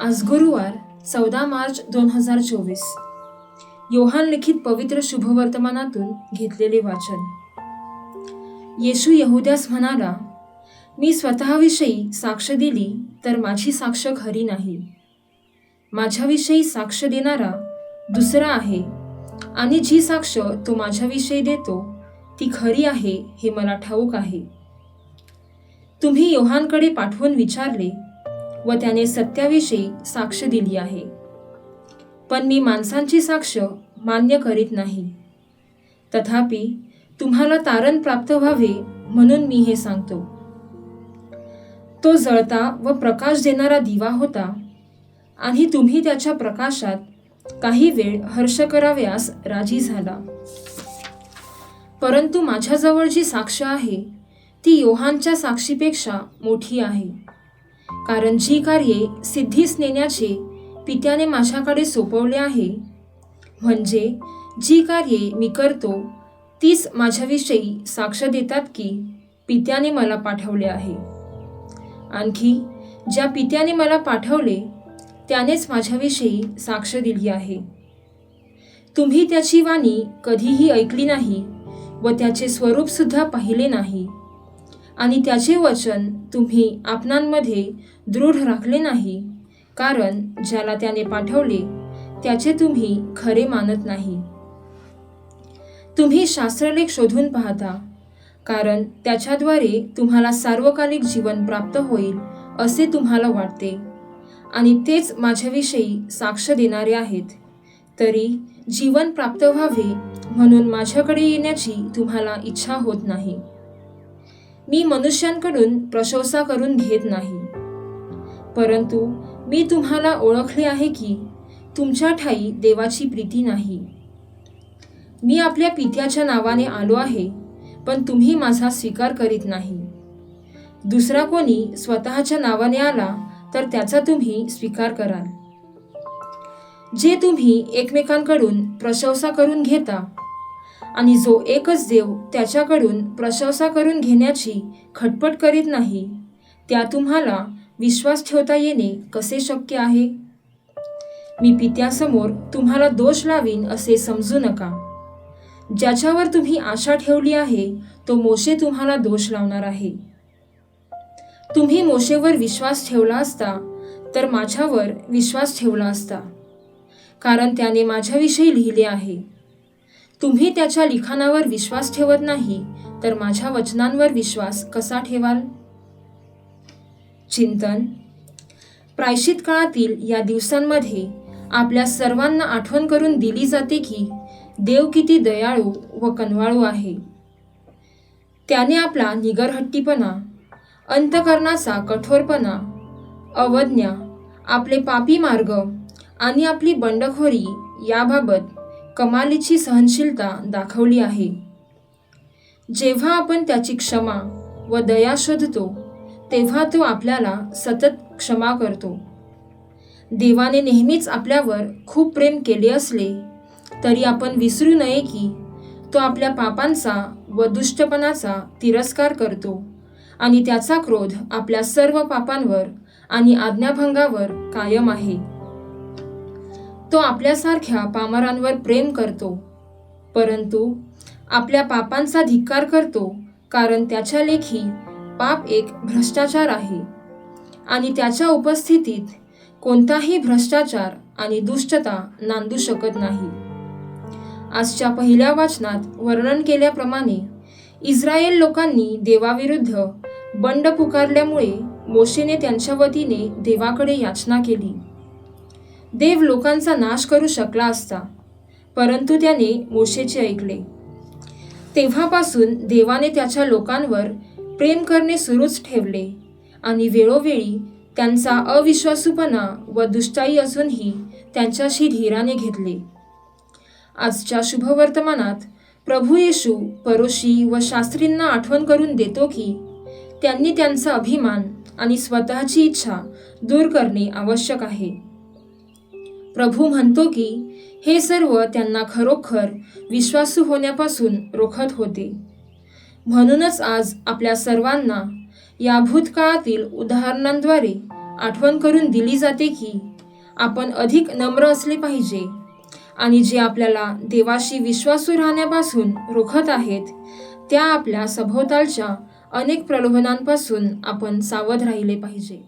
आज गुरुवार चौदा मार्च दोन हजार चोवीस. योहान लिखित पवित्र शुभवर्तमानातून घेतलेले वाचन. येशू यहुद्यास म्हणाला मी स्वतःविषयी साक्ष दिली तर माझी साक्ष खरी नाही. माझ्याविषयी साक्ष देणारा दुसरा आहे आणि जी साक्ष तो माझ्याविषयी देतो ती खरी आहे हे मला ठाऊक आहे. तुम्ही योहानकडे पाठवून विचारले व त्याने सत्याविषयी साक्ष दिली आहे. पण मी माणसांची साक्ष मान्य करीत नाही. तथापि तुम्हाला तारण प्राप्त व्हावे म्हणून मी हे सांगतो. तो जळता व प्रकाश देणारा दिवा होता आणि तुम्ही त्याच्या प्रकाशात काही वेळ हर्ष कराव्यास राजी झाला. परंतु माझ्याजवळ जी साक्ष आहे ती योहानच्या साक्षीपेक्षा मोठी आहे. कारण जी कार्ये सिद्धीस नेण्याचे पित्याने माझ्याकडे सोपवले आहे. म्हणजे जी कार्ये मी करतो तीच माझ्याविषयी साक्ष देतात की पित्याने मला पाठवले आहे. आणखी ज्या पित्याने मला पाठवले त्यानेच माझ्याविषयी साक्ष दिली आहे. तुम्ही त्याची वाणी कधीही ऐकली नाही व त्याचे स्वरूपसुद्धा पाहिले नाही. आणि त्याचे वचन तुम्ही आपणांमध्ये दृढ राखले नाही कारण ज्याला त्याने पाठवले त्याचे तुम्ही खरे मानत नाही. तुम्ही शास्त्रलेख शोधून पाहता कारण त्याच्याद्वारे तुम्हाला सार्वकालिक जीवन प्राप्त होईल असे तुम्हाला वाटते. आणि तेच माझ्याविषयी साक्ष देणारे आहेत. तरी जीवन प्राप्त व्हावे म्हणून माझ्याकडे येण्याची तुम्हाला इच्छा होत नाही. मी मनुष्यांकडून प्रशंसा करून घेत नाही. परंतु मी तुम्हाला ओळखले आहे की तुमच्या ठाई देवाची प्रीती नाही. मी आपल्या पित्याच्या नावाने आलो आहे पण तुम्ही माझा स्वीकार करीत नाही. दुसरा कोणी स्वतःच्या नावाने आला तर त्याचा तुम्ही स्वीकार कराल. जे तुम्ही एकमेकांकडून प्रशंसा करून घेता आणि जो एकच देव त्याच्याकडून प्रशंसा करून घेण्याची खटपट करीत नाही त्या तुम्हाला विश्वास ठेवता येणे कसे शक्य आहे? मी पित्यासमोर तुम्हाला दोष लावीन असे समजू नका. ज्याच्यावर तुम्ही आशा ठेवली आहे तो मोशे तुम्हाला दोष लावणार आहे. तुम्ही मोशेवर विश्वास ठेवला असता तर माझ्यावर विश्वास ठेवला असता कारण त्याने माझ्याविषयी लिहिले आहे. तुम्ही त्याच्या लिखाणावर विश्वास ठेवत नाही तर माझ्या वचनांवर विश्वास कसा ठेवाल? चिंतन. प्रायश्चित काळातील या दिवसांमध्ये आपल्या सर्वांना आठवण करून दिली जाते की देव किती दयाळू व कनवाळू आहे. त्याने आपला निगरहट्टीपणा अंतकरणाचा कठोरपणा अवज्ञा आपले पापी मार्ग आणि आपली बंडखोरी याबाबत कमालीची सहनशीलता दाखवली आहे. जेव्हा आपण त्याची क्षमा व दया शोधतो तेव्हा तो आपल्याला सतत क्षमा करतो. देवाने नेहमीच आपल्यावर खूप प्रेम केले असले तरी आपण विसरू नये की तो आपल्या पापांचा व दुष्टपणाचा तिरस्कार करतो आणि त्याचा क्रोध आपल्या सर्व पापांवर आणि आज्ञाभंगावर कायम आहे. तो आपल्यासारख्या पामरांवर प्रेम करतो. परंतु आपल्या पापांचा धिक्कार करतो कारण त्याच्या लेखी पाप एक भ्रष्टाचार आहे. आणि त्याच्या उपस्थितीत कोणताही भ्रष्टाचार आणि दुष्टता नांदू शकत नाही. आजच्या पहिल्या वाचनात वर्णन केल्याप्रमाणे इस्रायल लोकांनी देवाविरुद्ध बंड पुकारल्यामुळे मोशेने त्यांच्या वतीने देवाकडे याचना केली. देव लोकांचा नाश करू शकला असता परंतु त्याने मोशेचे ऐकले. तेव्हापासून देवाने त्याच्या लोकांवर प्रेम करणे सुरूच ठेवले आणि वेळोवेळी त्यांचा अविश्वासूपणा व दुष्टाई असूनही त्यांच्याशी धीराने घेतले. आजच्या शुभवर्तमानात प्रभू येशू परोशी व शास्त्रींना आठवण करून देतो की त्यांनी त्यांचा अभिमान आणि स्वतःची इच्छा दूर करणे आवश्यक आहे. प्रभू म्हणतो की हे सर्व त्यांना खरोखर विश्वासू होण्यापासून रोखत होते. म्हणूनच आज आपल्या सर्वांना या भूतकाळातील उदाहरणांद्वारे आठवण करून दिली जाते की आपण अधिक नम्र असले पाहिजे आणि जे आपल्याला देवाशी विश्वासू राहण्यापासून रोखत आहेत त्या आपल्या सभोवतालच्या अनेक प्रलोभनांपासून आपण सावध राहिले पाहिजे.